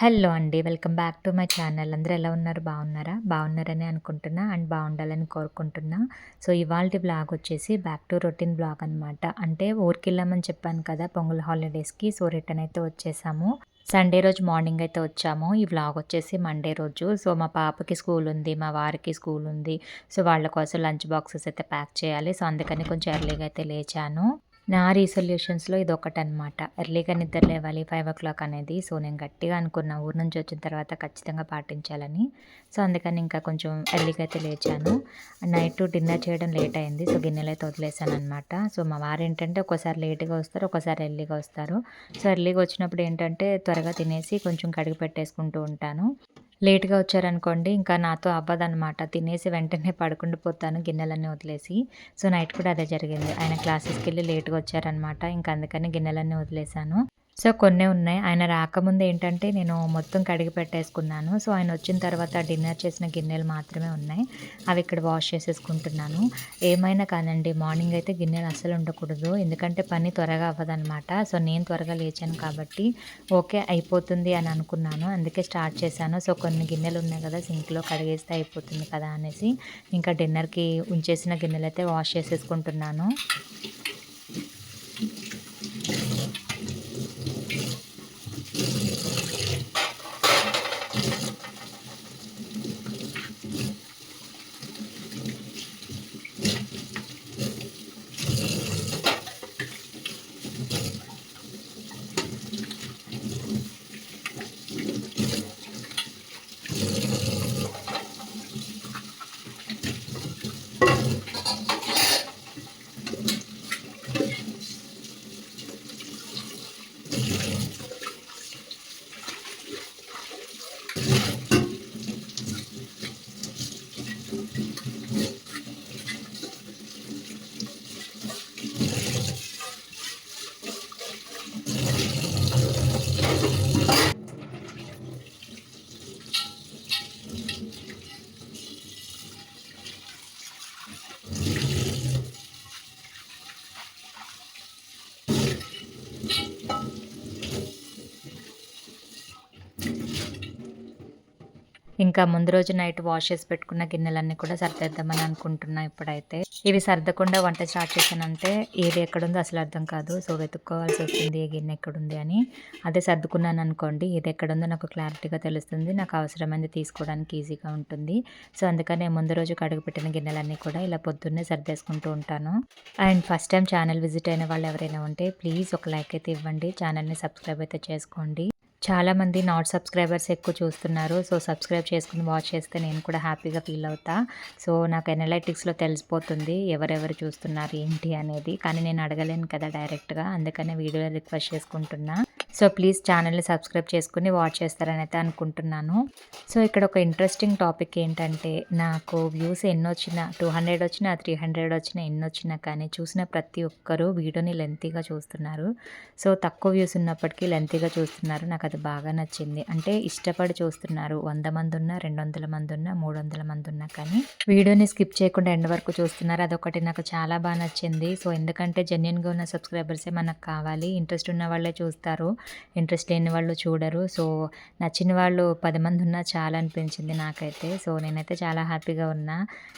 Hello అండి. Welcome back to my channel. అందరూ ఎలా ఉన్నారు? బాగున్నారా? బాగున్నారని అనుకుంటున్నా అండ్ బాగుండాలని కోరుకుంటున్నా. సో ఇవాళ బ్లాగ్ వచ్చేసి బ్యాక్ టు రొటీన్ బ్లాగ్ అనమాట అంటే ఊరికి వెళ్ళామని చెప్పాను కదా పొంగల్ హాలిడేస్కి. సో రిటర్న్ అయితే వచ్చేసాము. సండే రోజు మార్నింగ్ అయితే వచ్చాము. ఈ వ్లాగ్ వచ్చేసి మండే రోజు. సో మా పాపకి స్కూల్ ఉంది మా వారికి స్కూల్ ఉంది. సో వాళ్ళ కోసం లంచ్ బాక్సెస్ అయితే ప్యాక్ చేయాలి. సో అందుకని కొంచెం ఎర్లీగా అయితే లేచాను. నా రీసొల్యూషన్స్లో ఇది ఒకటనమాట ఎర్లీగా నిద్ర లేవాలి ఫైవ్ ఓ క్లాక్ అనేది. సో నేను గట్టిగా అనుకున్న ఊరు నుంచి వచ్చిన తర్వాత ఖచ్చితంగా పాటించాలని. సో అందుకని ఇంకా కొంచెం ఎర్లీగా అయితే లేచాను. నైట్ డిన్నర్ చేయడం లేట్ అయింది. సో గిన్నెలు అయితే వదిలేసాను అనమాట సో మా వారు ఏంటంటే ఒకసారి లేట్గా వస్తారు ఒకసారి ఎర్లీగా వస్తారు. సో ఎర్లీగా వచ్చినప్పుడు ఏంటంటే త్వరగా తినేసి కొంచెం కడిగి పెట్టేసుకుంటూ ఉంటాను. లేట్గా వచ్చారనుకోండి ఇంకా నాతో అవ్వదనమాట తినేసి వెంటనే పడుకుండిపోతాను గిన్నెలన్నీ వదిలేసి. సో నైట్ కూడా అదే జరిగింది. ఆయన క్లాసెస్కి వెళ్ళి లేట్గా వచ్చారనమాట ఇంకా అందుకని గిన్నెలన్నీ వదిలేశాను సో కొన్ని ఉన్నాయి. ఆయన రాకముందు ఏంటంటే నేను మొత్తం కడిగి పెట్టేసుకున్నాను. సో ఆయన వచ్చిన తర్వాత డిన్నర్ చేసిన గిన్నెలు మాత్రమే ఉన్నాయి. అవి ఇక్కడ వాష్ చేసేసుకుంటున్నాను. ఏమైనా కాదండి మార్నింగ్ అయితే గిన్నెలు అస్సలు ఉండకూడదు. ఎందుకంటే పని త్వరగా అవ్వదనమాట సో నేను త్వరగా లేచాను కాబట్టి ఓకే అయిపోతుంది అని అనుకున్నాను. అందుకే స్టార్ట్ చేశాను. సో కొన్ని గిన్నెలు ఉన్నాయి కదా సింక్లో కడిగేస్తే అయిపోతుంది కదా అనేసి ఇంకా డిన్నర్కి ఉంచేసిన గిన్నెలు అయితే వాష్ చేసేసుకుంటున్నాను. ఇంకా ముందు రోజు నైట్ వాష్ చేసి పెట్టుకున్న గిన్నెలన్నీ కూడా సర్దేద్దామని అనుకుంటున్నా ఇప్పుడైతే. ఇవి సర్దకుండా వంట స్టార్ట్ చేశానంటే ఏది ఎక్కడుందో అసలు అర్థం కాదు. సో వెతుక్కోవాల్సి వస్తుంది ఏ గిన్నె ఎక్కడుంది అని. అదే సర్దుకున్నాను అనుకోండి ఇది ఎక్కడుందో నాకు క్లారిటీగా తెలుస్తుంది. నాకు అవసరమైంది తీసుకోవడానికి ఈజీగా ఉంటుంది. సో అందుకనే ముందు రోజు కడుగు పెట్టిన గిన్నెలన్నీ కూడా ఇలా పొద్దున్నే సర్దేసుకుంటూ ఉంటాను. And first time channel visit అయిన వాళ్ళు ఎవరైనా ఉంటే ప్లీజ్ ఒక లైక్ అయితే ఇవ్వండి. ఛానల్ని సబ్స్క్రైబ్ అయితే చేసుకోండి. చాలామంది నాట్ సబ్స్క్రైబర్స్ ఎక్కువ చూస్తున్నారు. సో సబ్స్క్రైబ్ చేసుకుని వాచ్ చేస్తే నేను కూడా హ్యాపీగా ఫీల్ అవుతా. సో నాకు ఎనలైటిక్స్లో తెలిసిపోతుంది ఎవరెవరు చూస్తున్నారు ఏంటి అనేది. కానీ నేను అడగలేను కదా డైరెక్ట్గా. అందుకనే వీడియో రిక్వెస్ట్ చేసుకుంటున్నా. సో ప్లీజ్ ఛానల్ని సబ్స్క్రైబ్ చేసుకుని వాచ్ చేస్తారని అయితే అనుకుంటున్నాను. సో ఇక్కడ ఒక ఇంట్రెస్టింగ్ టాపిక్ ఏంటంటే నాకు వ్యూస్ ఎన్ని వచ్చినా టూ హండ్రెడ్ వచ్చినా త్రీ హండ్రెడ్ వచ్చినా ఎన్ని వచ్చినా కానీ చూసిన ప్రతి ఒక్కరూ వీడియోని లెంతీగా చూస్తున్నారు. సో తక్కువ వ్యూస్ ఉన్నప్పటికీ లెంతీగా చూస్తున్నారు. నాకు అది బాగా నచ్చింది. అంటే ఇష్టపడి చూస్తున్నారు. వంద మంది ఉన్నా రెండు వందల మంది ఉన్నా మూడు వందల మంది ఉన్నా కానీ వీడియోని స్కిప్ చేయకుండా ఎండ్ వరకు చూస్తున్నారు. అదొకటి నాకు చాలా బాగా నచ్చింది. సో ఎందుకంటే జెన్యున్గా ఉన్న సబ్స్క్రైబర్సే మనకు కావాలి. ఇంట్రెస్ట్ ఉన్న వాళ్ళే చూస్తారు. ఇంట్రెస్ట్ లేని వాళ్ళు చూడరు. సో నచ్చిన వాళ్ళు పది మంది ఉన్నా చాలా అనిపించింది నాకైతే. సో నేనైతే చాలా హ్యాపీగా ఉన్నా.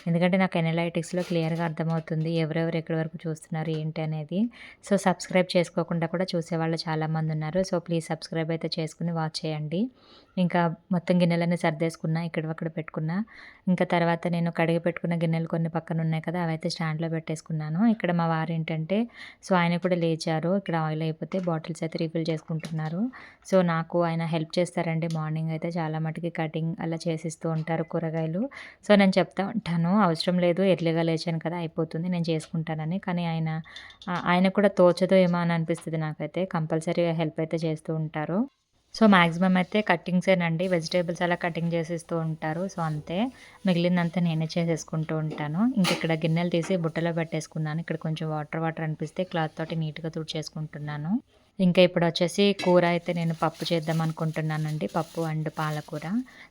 ఎందుకంటే నాకు ఎనలైటిక్స్లో క్లియర్గా అర్థమవుతుంది ఎవరెవరు ఎక్కడి వరకు చూస్తున్నారు ఏంటి అనేది. సో సబ్స్క్రైబ్ చేసుకోకుండా కూడా చూసేవాళ్ళు చాలామంది ఉన్నారు. సో ప్లీజ్ సబ్స్క్రైబ్ అయితే చేసుకుని వాచ్ చేయండి. ఇంకా మొత్తం గిన్నెలన్నీ సర్దేసుకున్నా ఇక్కడ పెట్టుకున్నా. ఇంకా తర్వాత నేను కడిగి పెట్టుకున్న గిన్నెలు కొన్ని పక్కన ఉన్నాయి కదా అవైతే స్టాండ్లో పెట్టేసుకున్నాను. ఇక్కడ మా వారు ఏంటంటే సో ఆయన కూడా లేచారు. ఇక్కడ ఆయిల్ అయిపోతే బాటిల్స్ అయితే రీఫిల్ చేసుకుంటున్నారు. సో నాకు ఆయన హెల్ప్ చేస్తారండి. మార్నింగ్ అయితే చాలా మటుకి కటింగ్ అలా చేసిస్తూ ఉంటారు కూరగాయలు. సో నేను చెప్తా ఉంటాను. అవసరం లేదు. ఎర్లీగా లేచాను కదా అయిపోతుంది. నేను చేసుకుంటానని. కానీ ఆయన ఆయన కూడా తోచదో ఏమో అని అనిపిస్తుంది నాకైతే. కంపల్సరీగా హెల్ప్ అయితే చేస్తూ ఉంటారు. సో మ్యాక్సిమం అయితే కట్టింగ్సేనండి. వెజిటేబుల్స్ అలా కటింగ్ చేసిస్తూ ఉంటారు. సో అంతే. మిగిలిందంతా నేనే చేసేసుకుంటూ ఉంటాను. ఇంకా ఇక్కడ గిన్నెలు తీసి బుట్టలో పెట్టేసుకున్నాను. ఇక్కడ కొంచెం వాటర్ వాటర్ అనిపిస్తే క్లాత్ తోటి నీట్గా తుడిచేసుకుంటున్నాను. ఇంకా ఇప్పుడు వచ్చేసి కూర అయితే నేను పప్పు చేద్దాం అనుకుంటున్నానండి పప్పు అండ్ పాలకూర.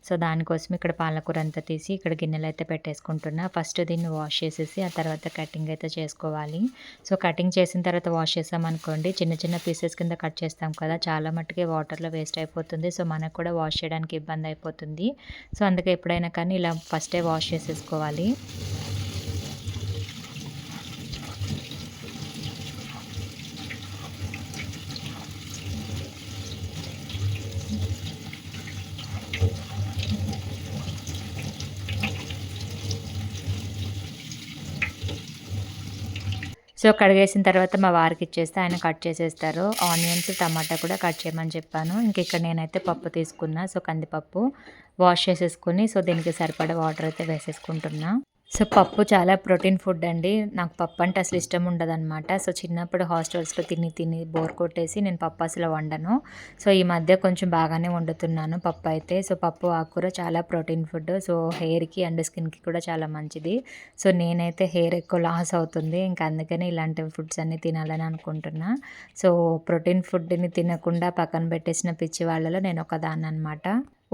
సో దానికోసం ఇక్కడ పాలకూర అంతా తీసి ఇక్కడ గిన్నెలు అయితే పెట్టేసుకుంటున్నా. ఫస్ట్ దీన్ని వాష్ చేసేసి ఆ తర్వాత కటింగ్ అయితే చేసుకోవాలి. సో కటింగ్ చేసిన తర్వాత వాష్ చేసాం అనుకోండి చిన్న చిన్న పీసెస్ కింద కట్ చేస్తాం కదా చాలా మట్టుకే వాటర్లో వేస్ట్ అయిపోతుంది. సో మనకు కూడా వాష్ చేయడానికి ఇబ్బంది అయిపోతుంది. సో అందుకే ఎప్పుడైనా కానీ ఇలా ఫస్టే వాష్ చేసేసుకోవాలి. సో కడిగేసిన తర్వాత మా వారికి ఇచ్చేస్తే ఆయన కట్ చేసేస్తారు. ఆనియన్స్ టమాటా కూడా కట్ చేయమని చెప్పాను. ఇంక ఇక్కడ నేనైతే పప్పు తీసుకున్నా. సో కందిపప్పు వాష్ చేసేసుకుని సో దీనికి సరిపడా వాటర్ అయితే వేసేసుకుంటున్నా. సో పప్పు చాలా ప్రోటీన్ ఫుడ్ అండి. నాకు పప్పు అంటే అసలు ఇష్టం ఉండదన్నమాట. సో చిన్నప్పుడు హాస్టల్స్లో తిని తిని బోర్ కొట్టేసి నేను పప్పు అసలు వండను. సో ఈ మధ్య కొంచెం బాగానే వండుతున్నాను పప్పు అయితే. సో పప్పు ఆకుకూర చాలా ప్రోటీన్ ఫుడ్. సో హెయిర్కి అండ్ స్కిన్కి కూడా చాలా మంచిది. సో నేనైతే హెయిర్ ఎక్కువ లాస్ అవుతుంది. ఇంకా అందుకని ఇలాంటి ఫుడ్స్ అన్నీ తినాలని అనుకుంటున్నా. సో ప్రోటీన్ ఫుడ్ని తినకుండా పక్కన పెట్టేసిన పిచ్చి వాళ్ళలో నేను ఒకదాన్ని అనమాట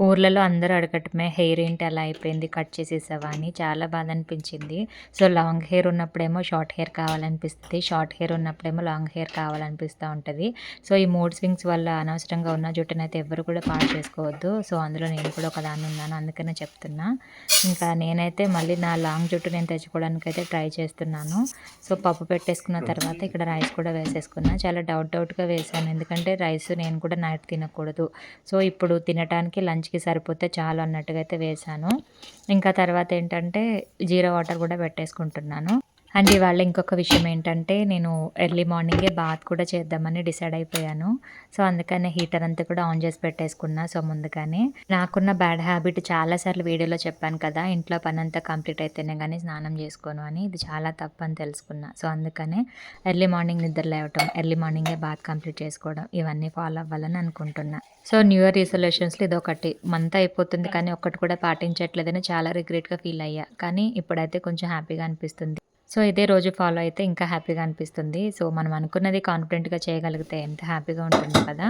ఊర్లలో అందరూ అడగటమే హెయిర్ ఏంటి అలా అయిపోయింది కట్ చేసేసావా అని చాలా బాధ అనిపించింది. సో లాంగ్ హెయిర్ ఉన్నప్పుడేమో షార్ట్ హెయిర్ కావాలనిపిస్తుంది షార్ట్ హెయిర్ ఉన్నప్పుడేమో లాంగ్ హెయిర్ కావాలనిపిస్తూ ఉంటుంది. సో ఈ మూడ్ స్వింగ్స్ వల్ల అనవసరంగా ఉన్న జుట్టును అయితే ఎవరు కూడా పాడు చేసుకోవద్దు. సో అందులో నేను కూడా ఒకదాన్ని ఉన్నాను అందుకనే చెప్తున్నా. ఇంకా నేనైతే మళ్ళీ నా లాంగ్ జుట్టు నేను తెచ్చుకోవడానికి అయితే ట్రై చేస్తున్నాను. సో పప్పు పెట్టేసుకున్న తర్వాత ఇక్కడ రైస్ కూడా వేసేసుకున్నా. చాలా డౌట్ డౌట్గా వేసాను ఎందుకంటే రైస్ నేను కూడా నైట్ తినకూడదు. సో ఇప్పుడు తినడానికి లంచ్ లంచ్కి సరిపోతే చాలు అన్నట్టుగా అయితే వేసాను ఇంకా తర్వాత ఏంటంటే జీరా వాటర్ కూడా పెట్టేసుకుంటున్నాను. అండ్ ఇవాళ ఇంకొక విషయం ఏంటంటే నేను ఎర్లీ మార్నింగే బాత్ కూడా చేద్దామని డిసైడ్ అయిపోయాను. సో అందుకనే హీటర్ అంతా కూడా ఆన్ చేసి పెట్టేసుకున్నా. సో ముందుగానే నాకున్న బ్యాడ్ హ్యాబిట్ చాలాసార్లు వీడియోలో చెప్పాను కదా ఇంట్లో పని అంతా కంప్లీట్ అయితేనే కానీ స్నానం చేసుకోను అని. ఇది చాలా తప్పు అని తెలుసుకున్నా. సో అందుకనే ఎర్లీ మార్నింగ్ నిద్ర లేవటం ఎర్లీ మార్నింగే బాత్ కంప్లీట్ చేసుకోవడం ఇవన్నీ ఫాలో అవ్వాలని అనుకుంటున్నా. సో న్యూ ఇయర్ రిజల్యూషన్స్లో ఇది ఒకటి మంత్ అయిపోతుంది కానీ ఒక్కటి కూడా పాటించట్లేదని చాలా రిగ్రెట్గా ఫీల్ అయ్యా. కానీ ఇప్పుడైతే కొంచెం హ్యాపీగా అనిపిస్తుంది. సో ఇదే రోజు ఫాలో అయితే ఇంకా హ్యాపీగా అనిపిస్తుంది. సో మనం అనుకున్నది కాన్ఫిడెంట్గా చేయగలిగితే ఎంత హ్యాపీగా ఉంటుంది కదా.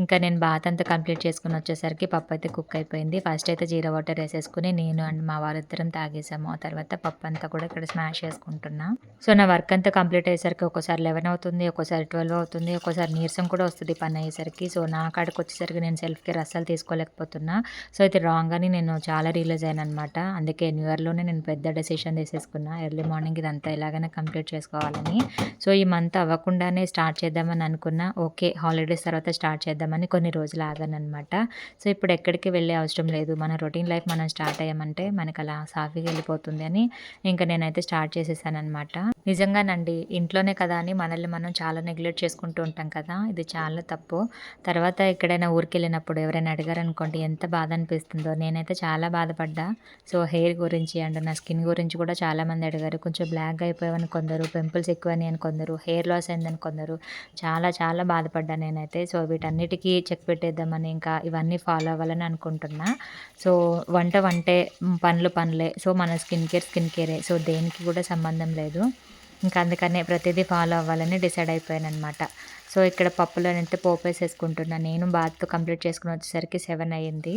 ఇంకా నేను బాత్ అంతా కంప్లీట్ చేసుకుని వచ్చేసరికి పప్పు అయితే కుక్ అయిపోయింది. ఫస్ట్ అయితే జీరా వాటర్ వేసేసుకుని నేను అండ్ మా వారిద్దరం తాగేసాము. ఆ తర్వాత పప్పు అంతా కూడా ఇక్కడ స్మాష్ చేసుకుంటున్నా. సో నా వర్క్ అంతా కంప్లీట్ అయ్యేసరికి ఒక్కోసారి లెవెన్ అవుతుంది ఒక్కోసారి ట్వెల్వ్ అవుతుంది ఒక్కోసారి నీరసం కూడా వస్తుంది పని అయ్యేసరికి. సో నా కాడికి వచ్చేసరికి నేను సెల్ఫ్ కేర్ అస్సలు తీసుకోలేకపోతున్నా. సో అయితే రాంగ్ అని నేను చాలా రియలైజ్ అయ్యాను అనమాట అందుకే న్యూ ఇయర్లోనే నేను పెద్ద డెసిషన్ తీసేసుకున్నా. ఎర్లీ మార్నింగ్ ఇది అంతా ఎలాగైనా కంప్లీట్ చేసుకోవాలని. సో ఈ మంత్ అవ్వకుండానే స్టార్ట్ చేద్దామని అనుకున్నా. ఓకే హాలిడేస్ తర్వాత స్టార్ట్ చేద్దామని కొన్ని రోజులు ఆగానమాట సో ఇప్పుడు ఎక్కడికి వెళ్ళే అవసరం లేదు. మన రొటీన్ లైఫ్ మనం స్టార్ట్ అయ్యామంటే మనకు అలా సాఫీగా వెళ్ళిపోతుంది అని ఇంకా నేనైతే స్టార్ట్ చేసేసానమాట నిజంగానండి ఇంట్లోనే కదా అని మనల్ని మనం చాలా నెగ్లెక్ట్ చేసుకుంటూ ఉంటాం కదా. ఇది చాలా తప్పు. తర్వాత ఎక్కడైనా ఊరికి వెళ్ళినప్పుడు ఎవరైనా అడిగారు అనుకోండి ఎంత బాధ అనిపిస్తుందో. నేనైతే చాలా బాధపడ్డా. సో హెయిర్ గురించి అండ్ నా స్కిన్ గురించి కూడా చాలామంది అడిగారు. కొంచెం బ్లాక్ బ్లాక్ అయిపోయావని కొందరు పింపుల్స్ ఎక్కువని అని కొందరు హెయిర్ లాస్ అయిందని కొందరు చాలా చాలా బాధపడ్డాను నేనైతే. సో వీటన్నిటికీ చెక్ పెట్టేద్దామని ఇంకా ఇవన్నీ ఫాలో అవ్వాలని అనుకుంటున్నా. సో వంట వంటే పనులు పనులే. సో మన స్కిన్ కేర్ స్కిన్ కేరే సో దేనికి కూడా సంబంధం లేదు. ఇంకా అందుకనే ప్రతిదీ ఫాలో అవ్వాలని డిసైడ్ అయిపోయాను అనమాట సో ఇక్కడ పప్పులోనైతే పోపేసేసుకుంటున్నా. నేను బాత్ కంప్లీట్ చేసుకుని వచ్చేసరికి సెవెన్ అయ్యింది.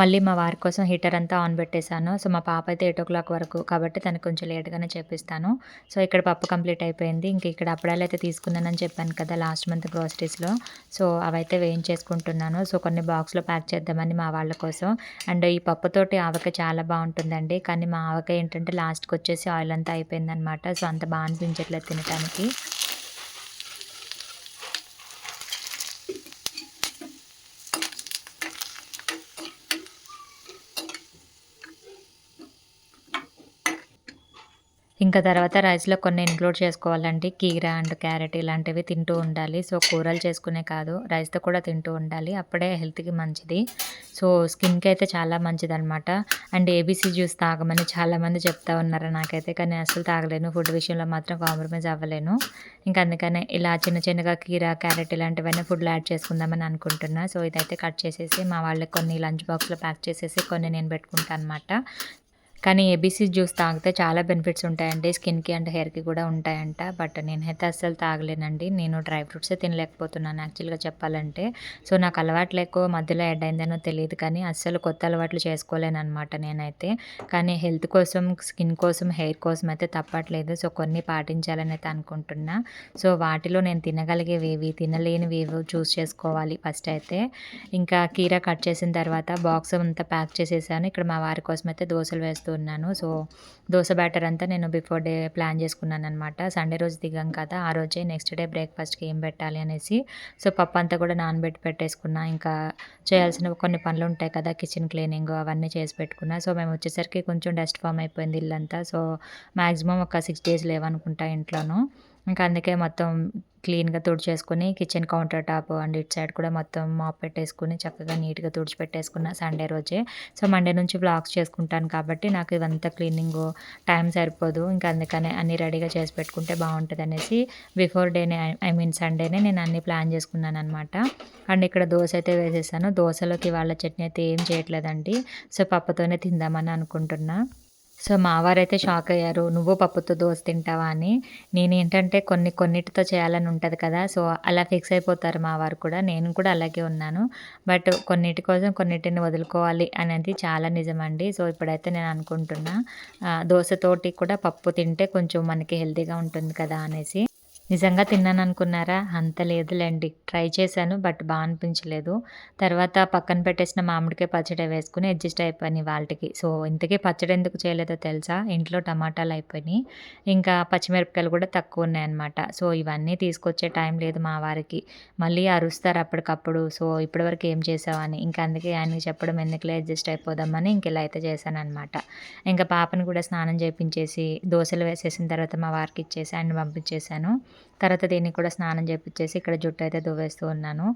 మళ్ళీ మా వారి కోసం హీటర్ అంతా ఆన్ పెట్టేశాను. సో మా పాప అయితే ఎయిట్ ఓ క్లాక్ వరకు కాబట్టి తనకు కొంచెం లేట్గానే చేపిస్తాను సో ఇక్కడ పప్పు కంప్లీట్ అయిపోయింది. ఇంక ఇక్కడ అప్పడాలు అయితే తీసుకున్నానని చెప్పాను కదా లాస్ట్ మంత్ గ్రోసరీస్లో. సో అవైతే వేయించేసుకుంటున్నాను. సో కొన్ని బాక్స్లో ప్యాక్ చేద్దామని మా వాళ్ళ కోసం. అండ్ ఈ పప్పుతోటి ఆవక చాలా బాగుంటుందండి. కానీ మా ఆవకాయ ఏంటంటే లాస్ట్కి వచ్చేసి ఆయిల్ అంతా అయిపోయిందనమాట. సో అంత బాగా అనిపించట్లేదు తినడానికి ఇంకా తర్వాత రైస్లో కొన్ని ఇంక్లూడ్ చేసుకోవాలండి. కీరా అండ్ క్యారెట్ ఇలాంటివి తింటూ ఉండాలి. సో కూరలు చేసుకునే కాదు రైస్తో కూడా తింటూ ఉండాలి. అప్పుడే హెల్త్కి మంచిది. సో స్కిన్కి అయితే చాలా మంచిది అనమాట అండ్ ఏబీసీ జ్యూస్ తాగమని చాలామంది చెప్తా ఉన్నారు నాకైతే. కానీ అసలు తాగలేను. ఫుడ్ విషయంలో మాత్రం కాంప్రమైజ్ అవ్వలేను. ఇంకా అందుకనే ఇలా చిన్న చిన్నగా కీరా క్యారెట్ ఇలాంటివన్నీ ఫుడ్లో యాడ్ చేసుకుందామని అనుకుంటున్నా. సో ఇదైతే కట్ చేసేసి మా వాళ్ళకి కొన్ని లంచ్ బాక్స్లో ప్యాక్ చేసేసి కొన్ని నేను పెట్టుకుంటాను అనమాట కానీ ఏబీసీ జ్యూస్ తాగితే చాలా బెనిఫిట్స్ ఉంటాయండి. స్కిన్కి అండ్ హెయిర్కి కూడా ఉంటాయంట. బట్ నేనైతే అస్సలు తాగలేనండి. నేను డ్రై ఫ్రూట్సే తినలేకపోతున్నాను యాక్చువల్గా చెప్పాలంటే. సో నాకు అలవాట్లు ఎక్కువ మధ్యలో యాడ్ అయిందనో తెలియదు కానీ అస్సలు కొత్త అలవాట్లు చేసుకోలేను అనమాట నేనైతే. కానీ హెల్త్ కోసం స్కిన్ కోసం హెయిర్ కోసం అయితే తప్పట్లేదు. సో కొన్ని పాటించాలని అయితే అనుకుంటున్నా. సో వాటిలో నేను తినగలిగేవి తినలేనివి ఏవో చూస్ చేసుకోవాలి ఫస్ట్ అయితే. ఇంకా కీరా కట్ చేసిన తర్వాత బాక్స్ అంతా ప్యాక్ చేసేసాను. ఇక్కడ మా వారి కోసం అయితే దోశలు వేస్తూ ఉన్నాను సో దోశ బ్యాటర్ అంతా నేను బిఫోర్ డే ప్లాన్ చేసుకున్నాను అనమాట సండే రోజు దిగాం కదా ఆ రోజే నెక్స్ట్ డే బ్రేక్ఫాస్ట్కి ఏం పెట్టాలి అనేసి. సో పప్పు అంతా కూడా నానబెట్టి పెట్టేసుకున్నా. ఇంకా చేయాల్సిన కొన్ని పనులు ఉంటాయి కదా కిచెన్ క్లీనింగ్ అవన్నీ చేసి పెట్టుకున్నా. సో మేము వచ్చేసరికి కొంచెం డస్ట్ ఫామ్ అయిపోయింది ఇల్లంతా. సో మ్యాక్సిమం ఒక సిక్స్ డేస్ లేవనుకుంటా ఇంట్లోనూ. ఇంకా అందుకే మొత్తం క్లీన్గా తుడిచేసుకుని కిచెన్ కౌంటర్ టాప్ అండ్ ఇటు సైడ్ కూడా మొత్తం మాప్ పెట్టేసుకుని చక్కగా నీట్గా తుడిచిపెట్టేసుకున్న సండే రోజే. సో మండే నుంచి బ్లాగ్స్ చేసుకుంటాను కాబట్టి నాకు ఇదంతా క్లీనింగ్ టైం సరిపోదు. ఇంకా అందుకనే అన్నీ రెడీగా చేసి పెట్టుకుంటే బాగుంటుంది అనేసి బిఫోర్ డేనే ఐ మీన్ సండేనే నేను అన్నీ ప్లాన్ చేసుకున్నాను అనమాట అండ్ ఇక్కడ దోశ అయితే వేసేసాను. దోశలోకి వాళ్ళ చట్నీ అయితే ఏం చేయట్లేదండి. సో పప్పుతోనే తిందామని అనుకుంటున్నా. సో మావారైతే షాక్ అయ్యారు నువ్వు పప్పుతో దోశ తింటావా? అని. నేనేంటంటే కొన్ని కొన్నిటితో చేయాలని ఉంటుంది కదా సో అలా ఫిక్స్ అయిపోతారు మా వారు కూడా. నేను కూడా అలాగే ఉన్నాను. బట్ కొన్నిటి కోసం కొన్నిటిని వదులుకోవాలి అనేది చాలా నిజమండి. సో ఇప్పుడైతే నేను అనుకుంటున్నా దోశతోటి కూడా పప్పు తింటే కొంచెం మనకి హెల్తీగా ఉంటుంది కదా అనేసి. నిజంగా తిన్నాను అనుకున్నారా అంత లేదులేండి. ట్రై చేశాను బట్ బాగా అనిపించలేదు. తర్వాత పక్కన పెట్టేసిన మామిడికాయ పచ్చడి వేసుకుని అడ్జస్ట్ అయిపోయినాయి వాళ్ళకి. సో ఇంతకీ పచ్చడి ఎందుకు చేయలేదో తెలుసా? ఇంట్లో టమాటాలు అయిపోయినాయి. ఇంకా పచ్చిమిరపకాయలు కూడా తక్కువ ఉన్నాయన్నమాట. సో ఇవన్నీ తీసుకొచ్చే టైం లేదు మా వారికి. మళ్ళీ అరుస్తారు అప్పటికప్పుడు. సో ఇప్పటివరకు ఏం చేసావని ఇంకా అందుకే ఆయనకి చెప్పడం ఎందుకులే అడ్జస్ట్ అయిపోదామని ఇంక ఇలా అయితే చేశానమాట ఇంకా పాపను కూడా స్నానం చేయించేసి దోశలు వేసేసిన తర్వాత మా వారికి ఇచ్చేసి ఆయన పంపించేశాను. తర్వాత దీన్ని కూడా స్నానం చేపించేసి ఇక్కడ జుట్టు అయితే దువ్వేస్తూ ఉన్నాను.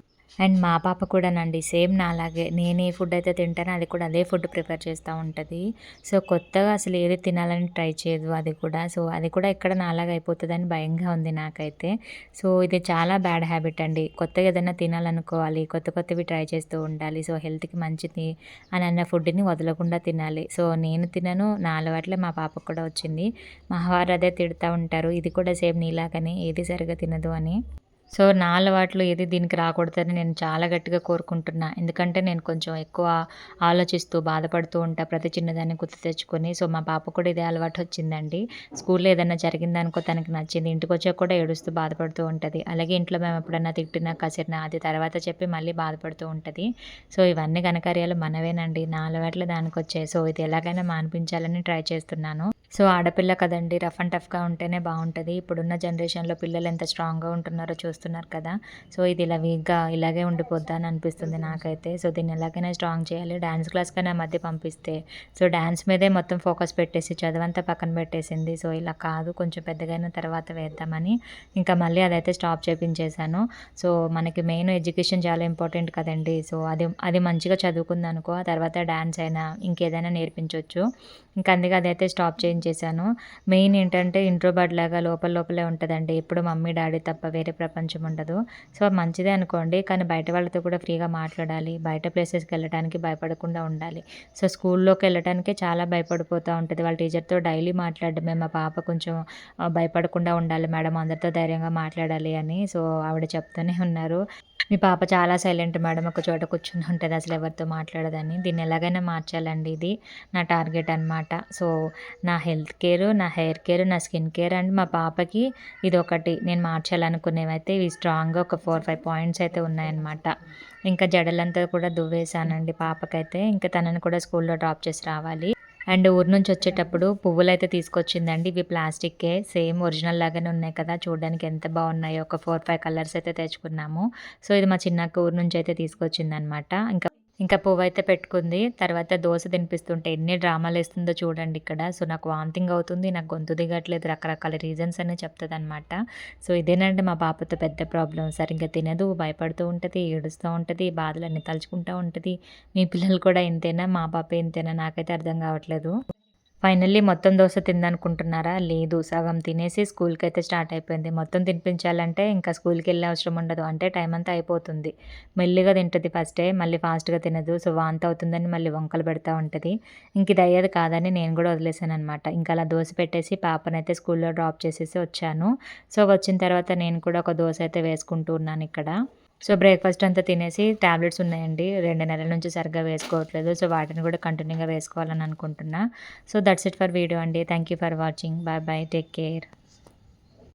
అండ్ మా పాప కూడానండి సేమ్ నా అలాగే నేను ఏ ఫుడ్ అయితే తింటానో అది కూడా అదే ఫుడ్ ప్రిపేర్ చేస్తూ ఉంటుంది. సో కొత్తగా అసలు ఏది తినాలని ట్రై చేయదు అది కూడా. సో అది కూడా ఎక్కడ నాలాగా అయిపోతుందని భయంగా ఉంది నాకైతే. సో ఇది చాలా బ్యాడ్ హ్యాబిట్ అండి. కొత్తగా ఏదైనా తినాలనుకోవాలి కొత్త కొత్తవి ట్రై చేస్తూ ఉండాలి. సో హెల్త్కి మంచిది అని అన్న ఫుడ్ని వదలకుండా తినాలి. సో నేను తినను నా అలవాట్లే మా పాపకు కూడా వచ్చింది. మా వారు అదే తిడుతూ ఉంటారు ఇది కూడా సేమ్ నీలాగనే ఏది సరిగా తినదు అని. సో నా అలవాట్లు ఏది దీనికి రాకూడదని నేను చాలా గట్టిగా కోరుకుంటున్నా. ఎందుకంటే నేను కొంచెం ఎక్కువ ఆలోచిస్తూ బాధపడుతూ ఉంటా ప్రతి చిన్నదాన్ని గుర్తు తెచ్చుకొని. సో మా పాప కూడా ఇదే అలవాటు వచ్చిందండి. స్కూల్లో ఏదైనా జరిగిందనుకో తనకి నచ్చింది. ఇంటికి వచ్చాక కూడా ఏడుస్తూ బాధపడుతూ ఉంటుంది. అలాగే ఇంట్లో మేము ఎప్పుడన్నా తిట్టినా కసిరినా అది తర్వాత చెప్పి మళ్ళీ బాధపడుతూ ఉంటుంది. సో ఇవన్నీ ఘనకార్యాలు మనవేనండి. నా అలవాట్లు దానికి వచ్చాయి సో ఇది ఎలాగైనా మానిపించాలని ట్రై చేస్తున్నాను. సో ఆడపిల్ల కదండి రఫ్ అండ్ టఫ్గా ఉంటేనే బాగుంటుంది. ఇప్పుడున్న జనరేషన్లో పిల్లలు ఎంత స్ట్రాంగ్గా ఉంటున్నారో చూస్తున్నారు కదా. సో ఇది ఇలా వీక్గా ఇలాగే ఉండిపోద్దా అని అనిపిస్తుంది నాకైతే. సో దీన్ని ఎలాగైనా స్ట్రాంగ్ చేయాలి. డ్యాన్స్ క్లాస్కి నా మధ్య పంపిస్తే సో డ్యాన్స్ మీదే మొత్తం ఫోకస్ పెట్టేసి చదువంతా పక్కన పెట్టేసింది. సో ఇలా కాదు కొంచెం పెద్దగైన తర్వాత వేద్దామని. ఇంకా మళ్ళీ అదైతే స్టాప్ చేపించేశాను. సో మనకి మెయిన్ ఎడ్యుకేషన్ చాలా ఇంపార్టెంట్ కదండి. సో అది అది మంచిగా చదువుకుందనుకో ఆ తర్వాత డ్యాన్స్ అయినా ఇంకేదైనా నేర్పించవచ్చు ఇంకా అందుకే అదైతే స్టాప్ చేయించేశాను. మెయిన్ ఏంటంటే ఇంట్రోబర్డ్ లాగా లోపల లోపలే ఉంటుందండి. ఎప్పుడు మమ్మీ డాడీ తప్ప వేరే ప్రపంచం ఉండదు. సో మంచిదే అనుకోండి. కానీ బయట వాళ్ళతో కూడా ఫ్రీగా మాట్లాడాలి. బయట ప్లేసెస్కి వెళ్ళడానికి భయపడకుండా ఉండాలి. సో స్కూల్లోకి వెళ్ళడానికే చాలా భయపడిపోతూ ఉంటుంది. వాళ్ళ టీచర్తో డైలీ మాట్లాడమే మా పాప కొంచెం భయపడకుండా ఉండాలి. మేడం అందరితో ధైర్యంగా మాట్లాడాలి అని సో ఆవిడ చెప్తూనే ఉన్నారు. మీ పాప చాలా సైలెంట్ మేడం. ఒక చోట కూర్చుని ఉంటుంది. అసలు ఎవరితో మాట్లాడదని. దీన్ని ఎలాగైనా మార్చాలండి ఇది. నా టార్గెట్ అనమాట సో నా హెల్త్ కేర్ నా హెయిర్ కేర్ నా స్కిన్ కేర్ అండ్ మా పాపకి ఇది ఒకటి నేను మార్చాలనుకునేవి అయితే ఇవి స్ట్రాంగ్గా ఒక ఫోర్ ఫైవ్ పాయింట్స్ అయితే ఉన్నాయన్నమాట. ఇంకా జడలంతా కూడా దువ్వేసానండి పాపకైతే. ఇంకా తనని కూడా స్కూల్లో డ్రాప్ చేసి రావాలి. అండ్ ఊరు నుంచి వచ్చేటప్పుడు పువ్వులు అయితే తీసుకొచ్చిందండి. ఇవి ప్లాస్టిక్కే. సేమ్ ఒరిజినల్ లాగానే ఉన్నాయి కదా. చూడడానికి ఎంత బాగున్నాయో. ఒక ఫోర్ ఫైవ్ కలర్స్ అయితే తెచ్చుకున్నాము. సో ఇది మా చిన్నక్క ఊరు నుంచి అయితే తీసుకొచ్చిందనమాట ఇంకా ఇంకా పువ్వు అయితే పెట్టుకుంది. తర్వాత దోశ తినిపిస్తుంటే ఎన్ని డ్రామాలు వేస్తుందో చూడండి ఇక్కడ. సో నాకు వాంతింగ్ అవుతుంది. నాకు గొంతు దిగట్లేదు. రకరకాల రీజన్స్ అని చెప్తుంది అనమాట సో ఇదేనండి మా పాపతో పెద్ద ప్రాబ్లం సరిగ్గా తినదు. భయపడుతూ ఉంటుంది ఏడుస్తూ ఉంటుంది బాధలన్నీ తలుచుకుంటూ ఉంటుంది. మీ పిల్లలు కూడా ఇంతేనా? మా పాప ఇంతేనా? నాకైతే అర్థం కావట్లేదు. ఫైనల్లీ మొత్తం దోశ తిందనుకుంటున్నారా? లేదు. సగం తినేసి స్కూల్కి అయితే స్టార్ట్ అయిపోయింది. మొత్తం తినిపించాలంటే ఇంకా స్కూల్కి వెళ్ళే అవసరం ఉండదు. అంటే టైం అంతా అయిపోతుంది. మెల్లిగా తింటది ఫస్టే. మళ్ళీ ఫాస్ట్‌గా తినదు. సో, వాంత అవుతుందని మళ్ళీ వంకలు పెడతా ఉంటుంది ఇంక ఇది అయ్యేది కాదని నేను కూడా వదిలేసాను అనమాట ఇంకా అలా దోశ పెట్టేసి పాపనైతే స్కూల్‌లో డ్రాప్ చేసేసి వచ్చాను. సో, వచ్చిన తర్వాత నేను కూడా ఒక దోశ అయితే వేసుకుంటూ ఉన్నాను ఇక్కడ సో, బ్రేక్‌ఫాస్ట్ అంతా తినేసి టాబ్లెట్స్ ఉన్నాయండి. రెండు నెలల నుంచి సరిగ్గా వేసుకోవట్లేదు. సో, వాటిని కూడా కంటిన్యూగా వేసుకోవాలని అనుకుంటున్నా. So, that's it for video అండి. Thank you for watching. Bye bye. Take care.